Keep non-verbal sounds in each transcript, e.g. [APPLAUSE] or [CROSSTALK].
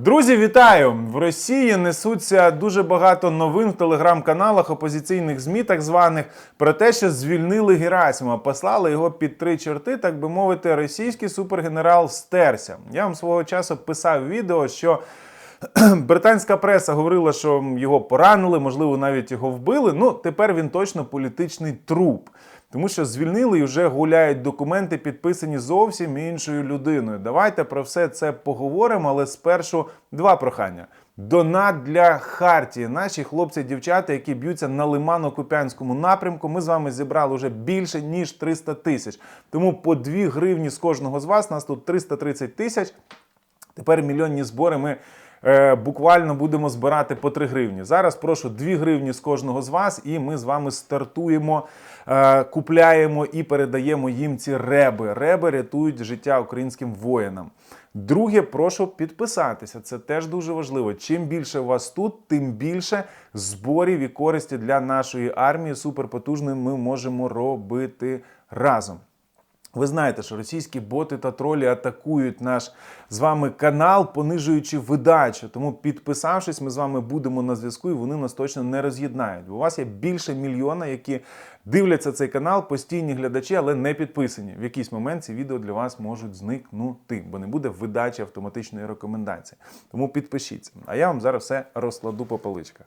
Друзі, вітаю! В Росії несуться дуже багато новин в телеграм-каналах опозиційних ЗМІ, так званих, про те, що звільнили Герасима, послали його під три чорти, так би мовити, російський супергенерал стерся. Я вам свого часу писав відео, що. [CLEARS THROAT] Британська преса говорила, що його поранили, можливо, навіть його вбили. Ну, тепер він точно політичний труп. Тому що звільнили і вже гуляють документи, підписані зовсім іншою людиною. Давайте про все це поговоримо, але спершу два прохання. Донат для Хартії. Наші хлопці, дівчата, які б'ються на лимано-купянському напрямку. Ми з вами зібрали вже більше ніж 300 тисяч. Тому по 2 гривні з кожного з вас. Нас тут 330 тисяч. Тепер мільйонні збори ми е, буквально будемо збирати по 3 гривні. Зараз прошу 2 гривні з кожного з вас, і ми з вами стартуємо, купляємо і передаємо їм ці реби. Реби рятують життя українським воїнам. Друге, прошу підписатися. Це теж дуже важливо. Чим більше вас тут, тим більше зборів і користі для нашої армії суперпотужної ми можемо робити разом. Ви знаєте, що російські боти та тролі атакують наш з вами канал, понижуючи видачу. Тому, підписавшись, ми з вами будемо на зв'язку, і вони нас точно не роз'єднають. Бо у вас є більше мільйона, які дивляться цей канал, постійні глядачі, але не підписані. В якийсь момент ці відео для вас можуть зникнути, бо не буде видачі автоматичної рекомендації. Тому підпишіться. А я вам зараз все розкладу по поличках.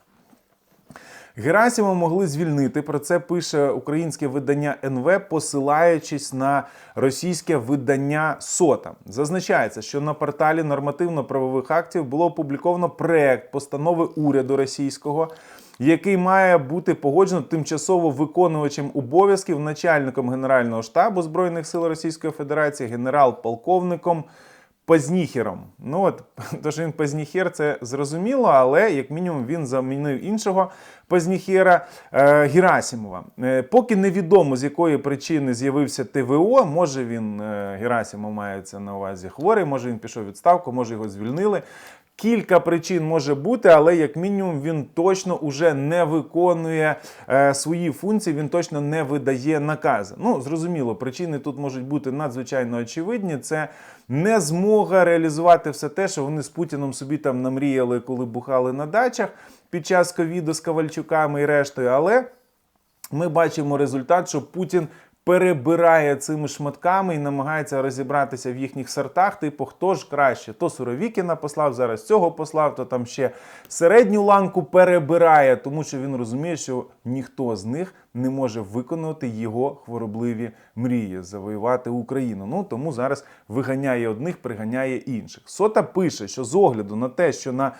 Герасима могли звільнити. Про це пише українське видання НВ, посилаючись на російське видання Сота. Зазначається, що на порталі нормативно-правових актів було опубліковано проект постанови уряду російського. Який має бути погоджено тимчасово виконувачем обов'язків начальником Генерального штабу Збройних сил Російської Федерації, генерал-полковником Пазніхером. Ну от, [LAUGHS] то, що він Пазніхер, це зрозуміло, але як мінімум він замінив іншого Пазніхера е, Герасімова. Е, поки невідомо з якої причини з'явився ТВО. Може він е, Герасімов мається на увазі хворий, може він пішов відставку, може його звільнили. Кілька причин може бути, але як мінімум він точно уже не виконує е, свої функції, він точно не видає накази. Ну, зрозуміло, причини тут можуть бути надзвичайно очевидні. Це не змога реалізувати все те, що вони з Путіном собі там намріяли, коли бухали на дачах під час ковіду з Ковальчуками і рештою. Але ми бачимо результат, що Путін перебирає цими шматками і намагається розібратися в їхніх сортах. Типу, хто ж краще? То Суровікіна послав, зараз цього послав, то там ще середню ланку перебирає, тому що він розуміє, що ніхто з них не може виконувати його хворобливі мрії завоювати Україну. Ну тому зараз виганяє одних, приганяє інших. Сота пише, що з огляду на те, що на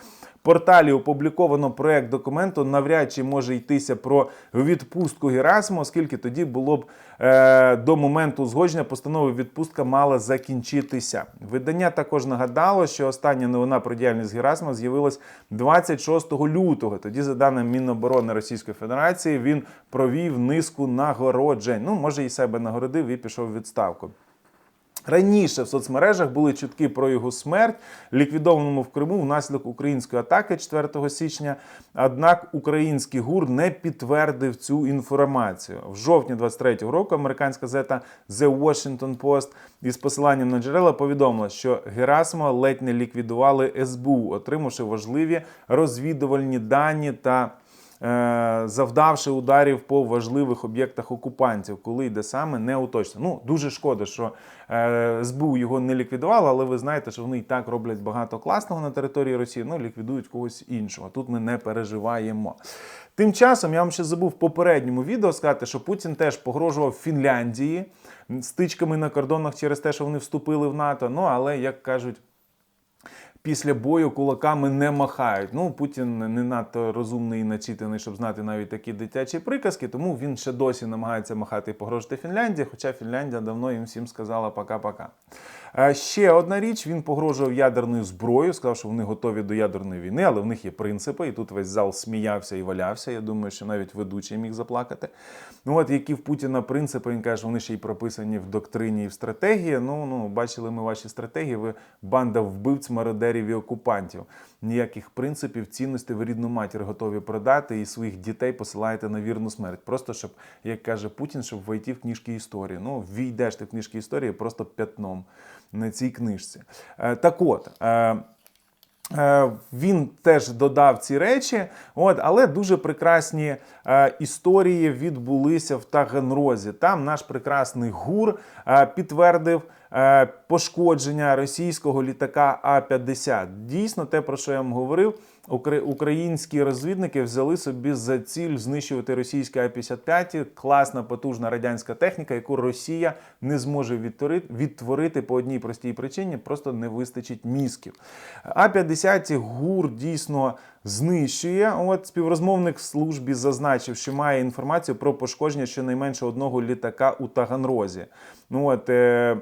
порталі опубліковано проект документу, навряд чи може йтися про відпустку Герасима, оскільки тоді було б е, до моменту узгодження постанови відпустка мала закінчитися. Видання також нагадало, що остання новина про діяльність Герасима з'явилась 26 лютого. Тоді, за даними Міноборони Російської Федерації, він провів низку нагороджень. Ну, може, і себе нагородив і пішов у відставку. Раніше в соцмережах були чутки про його смерть, ліквідованому в Криму внаслідок української атаки 4 січня. Однак український ГУР не підтвердив цю інформацію. В жовтні 23-го року американська газета The Washington Post із посиланням на джерела повідомила, що Герасимова ледь не ліквідували СБУ, отримавши важливі розвідувальні дані та завдавши ударів по важливих об'єктах окупантів, коли йде саме не уточнено. Ну дуже шкода, що е, СБУ його не ліквідувало, але ви знаєте, що вони і так роблять багато класного на території Росії. Ну ліквідують когось іншого. Тут ми не переживаємо. Тим часом я вам ще забув в попередньому відео сказати, що Путін теж погрожував Фінляндії стичками на кордонах через те, що вони вступили в НАТО. Ну але як кажуть після бою кулаками не махають. Ну, Путін не надто розумний і начитаний, щоб знати навіть такі дитячі приказки, тому він ще досі намагається махати і погрожити Фінляндії, хоча Фінляндія давно їм всім сказала пока-пока. Е, Ще одна річ, він погрожував ядерною зброєю, сказав, що вони готові до ядерної війни, але в них є принципи, і тут весь зал сміявся і валявся. Я думаю, що навіть ведучий міг заплакати. Ну от які в Путіна принципи, він каже, вони ще й прописані в доктрині і в стратегії. Ну, ну, бачили ми ваші стратегії, ви банда вбивць, мародерів і окупантів. Ніяких принципів, цінностей ви рідну матір готові продати і своїх дітей посилаєте на вірну смерть. Просто щоб, як каже Путін, щоб войти в книжки історії. Ну, війдеш ти в книжки історії просто п'ятном на цій книжці. Е, Так от. е, Е, Він теж додав ці речі, от, але дуже прекрасні е, історії відбулися в Таганрозі. Там наш прекрасний гур е, підтвердив пошкодження російського літака А-50. Дійсно, те, про що я вам говорив, українські розвідники взяли собі за ціль знищувати російські А-55. Класна, потужна радянська техніка, яку Росія не зможе відтворити, по одній простій причині, просто не вистачить мізків. А-50 ГУР дійсно знищує. От співрозмовник службі зазначив, що має інформацію про пошкодження щонайменше одного літака у Таганрозі. Ну от. Е-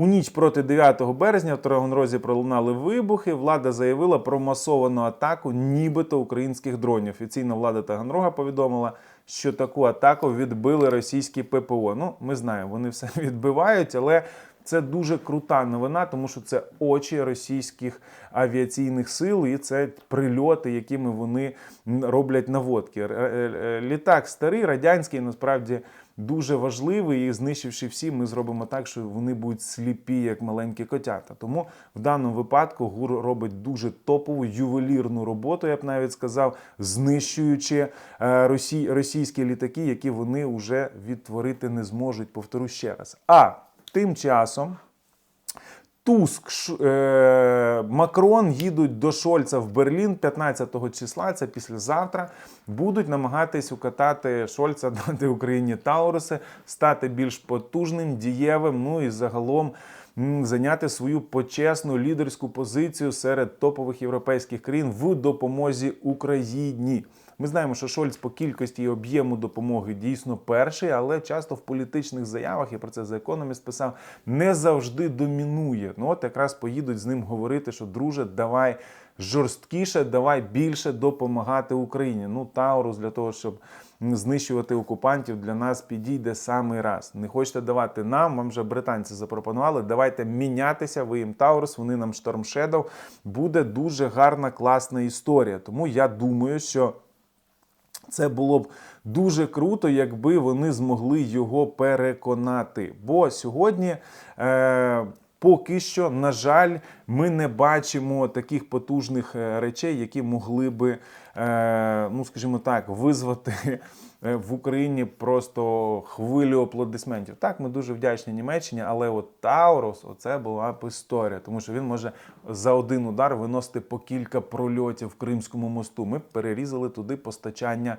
у ніч проти 9 березня в Таганрозі пролунали вибухи. Влада заявила про масовану атаку, нібито українських дронів. Офіційна влада Таганрога повідомила, що таку атаку відбили російські ППО. Ну, ми знаємо, вони все [LAUGHS] відбивають, але це дуже крута новина, тому що це очі російських авіаційних сил, і це прильоти, якими вони роблять наводки. Е, е, Літак старий, радянський, насправді дуже важливий, і знищивши всі, ми зробимо так, що вони будуть сліпі, як маленькі котята. Тому в даному випадку ГУР робить дуже топову ювелірну роботу, я б навіть сказав, знищуючи е, російські літаки, які вони вже відтворити не зможуть. Повторю ще раз. А тим часом. Туск, е, Макрон їдуть до Шольца в Берлін 15 числа, це післязавтра. Будуть намагатись укатати Шольца [LAUGHS] дати Україні Тауруси, стати більш потужним, дієвим, ну і загалом зайняти свою почесну лідерську позицію серед топових європейських країн в допомозі Україні. Ми знаємо, що Шольц по кількості і об'єму допомоги дійсно перший, але часто в політичних заявах, я про це за економіст писав, не завжди домінує. Ну от якраз поїдуть з ним говорити, що друже, давай жорсткіше, давай більше допомагати Україні. Ну, Таурус для того, щоб знищувати окупантів, для нас підійде самий раз. Не хочете давати нам, вам вже британці запропонували. Давайте мінятися. Ви їм Таурус, вони нам Шторм Буде дуже гарна, класна історія. Тому я думаю, що. Це було б дуже круто, якби вони змогли його переконати. Бо сьогодні. Е- Поки що, на жаль, ми не бачимо таких потужних е, речей, які могли би, е, ну скажімо так, визвати в Україні просто хвилю аплодисментів. Так, ми дуже вдячні Німеччині, але от Таурус, оце була б історія, тому що він може за один удар виносити по кілька прольотів в Кримському мосту. Ми перерізали туди постачання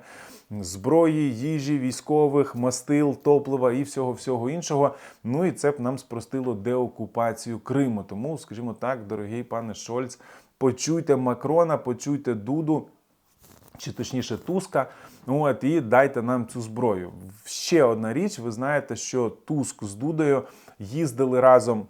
зброї, їжі, військових, мастил, топлива і всього всього іншого. Ну і це б нам спростило деокупацію Криму. Тому, скажімо так, дорогий пане Шольц, почуйте Макрона, почуйте Дуду чи точніше Туска. От і дайте нам цю зброю. Ще одна річ, ви знаєте, що Туск з Дудою їздили разом.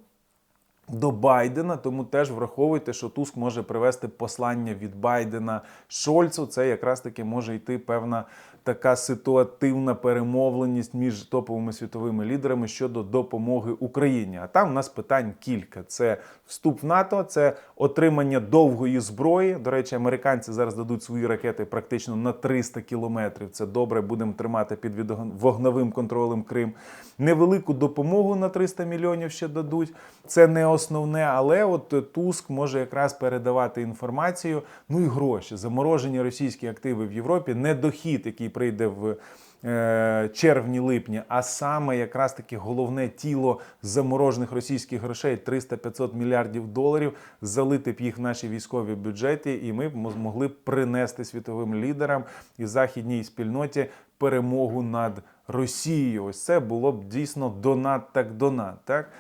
До Байдена, тому теж враховуйте, що Туск може привести послання від Байдена Шольцу. Це якраз таки може йти певна така ситуативна перемовленість між топовими світовими лідерами щодо допомоги Україні. А там у нас питань кілька: це вступ в НАТО, це отримання довгої зброї. До речі, американці зараз дадуть свої ракети практично на 300 кілометрів. Це добре, будемо тримати під вогневим контролем Крим. Невелику допомогу на 300 мільйонів ще дадуть. Це не основне, але от Туск може якраз передавати інформацію. Ну і гроші. Заморожені російські активи в Європі, не дохід, який прийде в. е, Червні-липні, а саме якраз таки головне тіло заморожених російських грошей 300-500 мільярдів доларів, залити б їх в наші військові бюджети, і ми б мо- змогли б принести світовим лідерам і західній спільноті перемогу над Росією. Ось це було б дійсно донат так донат. Так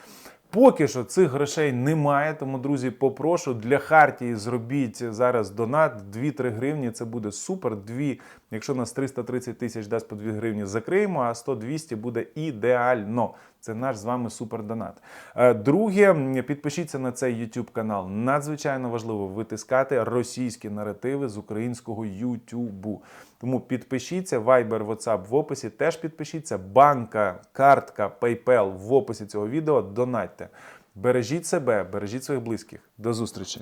Поки що цих грошей немає, тому, друзі, попрошу для Хартії зробіть зараз донат 2-3 гривні. Це буде супер. Дві, якщо нас 330 тисяч дасть по 2 гривні, закриємо, а 100-200 буде ідеально. Це наш з вами супер донат. Е, Друге, підпишіться на цей YouTube канал. Надзвичайно важливо витискати російські наративи з українського YouTube. Тому підпишіться, Viber, WhatsApp в описі. Теж підпишіться. Банка, картка, PayPal в описі цього відео. Донатьте. Бережіть себе, бережіть своїх близьких. До зустрічі.